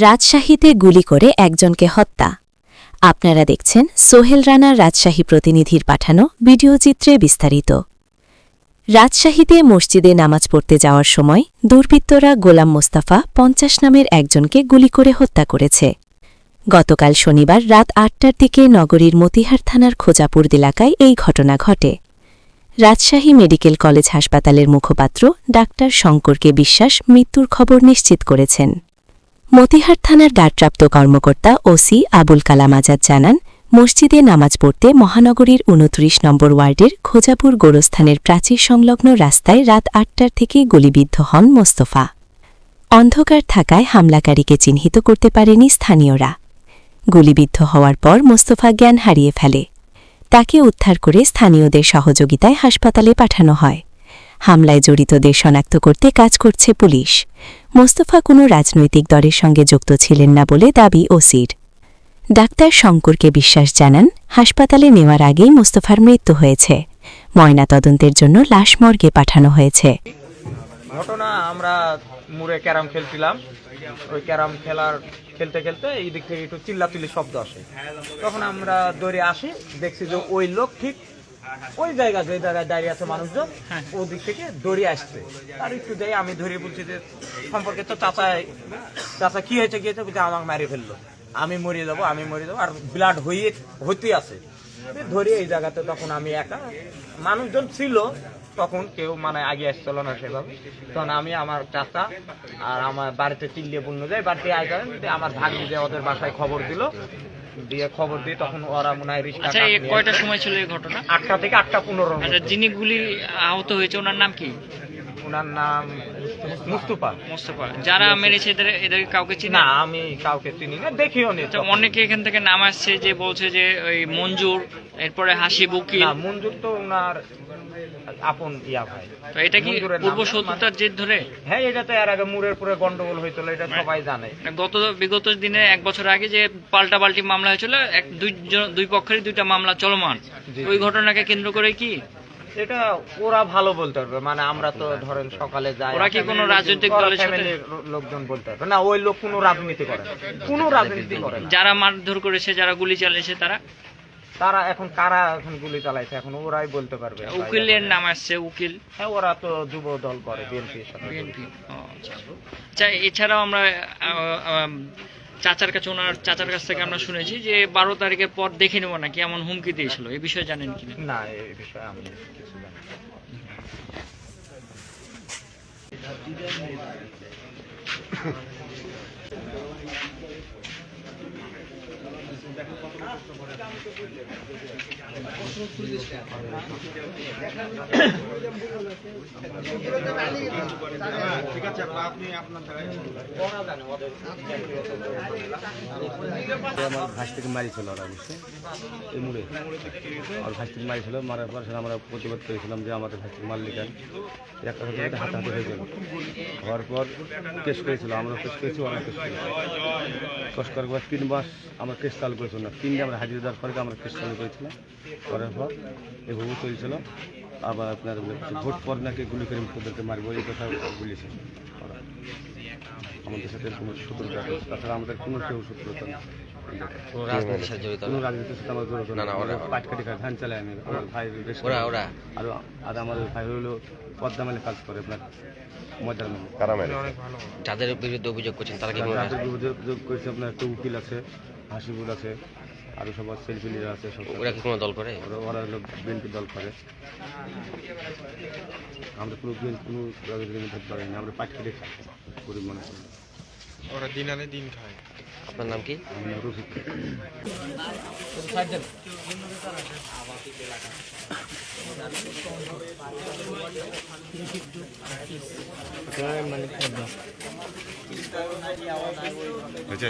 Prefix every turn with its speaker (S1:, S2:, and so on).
S1: রাজশাহীতে গুলি করে একজনকে হত্যা। আপনারা দেখছেন সোহেল রানার রাজশাহী প্রতিনিধির পাঠানো ভিডিওচিত্রে বিস্তারিত। রাজশাহীতে মসজিদে নামাজ পড়তে যাওয়ার সময় দুর্বৃত্তরা গোলাম মোস্তাফা পঞ্চাশ নামের একজনকে গুলি করে হত্যা করেছে। গতকাল শনিবার রাত আটটার দিকে নগরীর মতিহার থানার খোজাপুর এলাকায় এই ঘটনা ঘটে। রাজশাহী মেডিকেল কলেজ হাসপাতালের মুখপাত্র ডাক্তার শঙ্করকে বিশ্বাস মৃত্যুর খবর নিশ্চিত করেছেন। মতিহার থানার দায়প্রাপ্ত কর্মকর্তা ওসি আবুল কালাম আজাদ জানান, মসজিদে নামাজ পড়তে মহানগরীর উনত্রিশ নম্বর ওয়ার্ডের খোজাপুর গোরস্থানের প্রাচীর সংলগ্ন রাস্তায় রাত আটটার থেকে গুলিবিদ্ধ হন মোস্তফা। অন্ধকার থাকায় হামলাকারীকে চিহ্নিত করতে পারেনি স্থানীয়রা। গুলিবিদ্ধ হওয়ার পর মোস্তফা জ্ঞান হারিয়ে ফেলে। তাকে উদ্ধার করে স্থানীয়দের সহযোগিতায় হাসপাতালে পাঠানো হয়। হামলায় জড়িতদের শনাক্ত করতে কাজ করছে পুলিশ। মোস্তফা কোনো রাজনৈতিক দলের সঙ্গে যুক্ত ছিলেন না বলে দাবি ওসির। ডাক্তার শঙ্করকে বিশ্বাস জানান, হাসপাতালে নেওয়ার আগেই মোস্তফার মৃত্যু হয়েছে। ময়নাতদন্তের জন্য লাশ মর্গে পাঠানো হয়েছে।
S2: ঘটনা আমরা মুড়ে ক্যারাম খেলছিলাম। ওই ক্যারাম খেলার খেলতে খেলতে এই দিক থেকে একটু চিল্লাচিল্লি শব্দ আসে। তখন আমরা দৌড়ে আসি, দেখছি যে ওই লোক ঠিক ওই জায়গা যে জায়গায় দাঁড়িয়ে আছে মানুষজন ওদিক থেকে দৌড়ে আসছে। আর একটু দেয় আমি ধরে বলছি যে সম্পর্কে তো চাচাই চাচা কি হয়েছে কি হয়েছে বলছে আমাকে মারি ফেলল। আমি মরিয়ে যাব আমি মরিয়ে যাব আর ব্লাড হয়ে হইতেই আছে। ধরে এই জায়গাতে তখন আমি একা মানুষজন ছিল তখন কেউ মানে আগে আসছিল না সেভাবে। তখন আমি আমার চাচা আর আমার বাড়িতে চিল্লিয়ে বন্য যায় বাড়িতে আয় আমার ভাগ্নি যে ওদের বাসায় খবর দিল দিয়ে খবর দিয়ে তখন ওরা মনে হয় রিক্সা
S3: আচ্ছা কয়টার সময় ছিল এই ঘটনা?
S2: আটটা থেকে আটটা পনেরো
S3: আচ্ছা যিনি গুলি আহত হয়েছে ওনার নাম কি?
S2: ওনার নাম মুস্তুফা।
S3: মোস্তফা। যারা মেরেছে এদের এদের কাউকে চিনি?
S2: না আমি কাউকে চিনি না দেখিও নি
S3: তো অনেকে এখান থেকে নাম আসছে যে বলছে যে ওই মঞ্জুর এরপরে হাসিব উকিল
S2: না মঞ্জুর তো ওনার আপন ইয়া ভাই।
S3: তো এটা কি পূর্ব শত্রুতার জেদ ধরে?
S2: হ্যাঁ এটা তো এর আগে মুরের পরে গন্ডগোল হয়েছিল এটা সবাই জানে।
S3: গত বিগত দিনে এক বছর আগে যে পাল্টা পাল্টি মামলা হয়েছিল এক দুই জন- দুই পক্ষেরই দুইটা মামলা চলমান। ওই ঘটনাকে কেন্দ্র করে কি
S2: এটা ওরা ভালো বলতে পারবে। মানে আমরা তো ধরেন সকালে যাই
S3: ওরা কি কোনো রাজনৈতিক দলের সাথে-
S2: লোকজন বলতে পারবে। না ওই লোক কোনো রাজনীতি করে না। কোনো রাজনীতি করে না।
S3: যারা মারধর করেছে যারা গুলি চালিয়েছে তারা?
S2: তারা এখন কারা এখন গুলি চালাইছে? এখন ওরাই বলতে পারবে।
S3: উকিলের নাম আসছে উকিল।
S2: হ্যাঁ ওরা তো যুব দল করে বিএনপির সাথে
S3: বিএনপি। আচ্ছা। এছাড়াও আমরা চাচার কাছে ওনার চাচার কাছ থেকে আমরা শুনেছি যে বারো তারিখের পর দেখে নেব নাকি এমন হুমকি দিয়েছিল এই বিষয়ে জানেন কি
S2: না এই বিষয়ে আমি কিছু জানি না।
S4: আমার ঘাস থেকে মারিছিল ওরা অবশ্যই এই মুড়ে। আর ঘাস থেকে মারিছিল মারার পর আমরা প্রতিবাদ করেছিলাম যে আমাদের ঘাস থেকে মারলি কেন? একটা একটা হাতাহাতি হয়ে গেল হওয়ার পর কেস করেছিল আমরা কেস করেছি ওরা কেস করেছি। কেস করার পর তিন মাস আমরা কেস চালু করেছিলাম তিনটে আমরা হাজির দেওয়ার পরে আমরা কেস চালু করেছিলাম। করার পর এভাবে চলছিল। আবার আপনার ভোট পর নাকি গুলি করে তোদেরকে মারবো এই কথা বলেছে। আমাদের সাথে কোনো শত্রুতা তাছাড়া আমাদের কোনো কেউ শত্রুতা নেই।
S5: যাদের বিরুদ্ধে অভিযোগ করছেন তারা কি
S4: অভিযোগ করেছে আপনার একটা উকিল আছে হাসিবুল আছে। আরও সব সেলফিলিরা আছে সব
S5: ওরা কি কোনো দল করে?
S4: ওরা ওরা হলো বিএনপি দল করে। আমরা কোনো বিএনপি কোনো রাজনীতির মধ্যে পারি না আমরা পাটকাটি খাই গরিব মানুষ।
S6: ওরা দিন আনে দিন খায়।
S5: আপনার নাম কি?
S4: আমরা রফিক।
S6: হয়েছে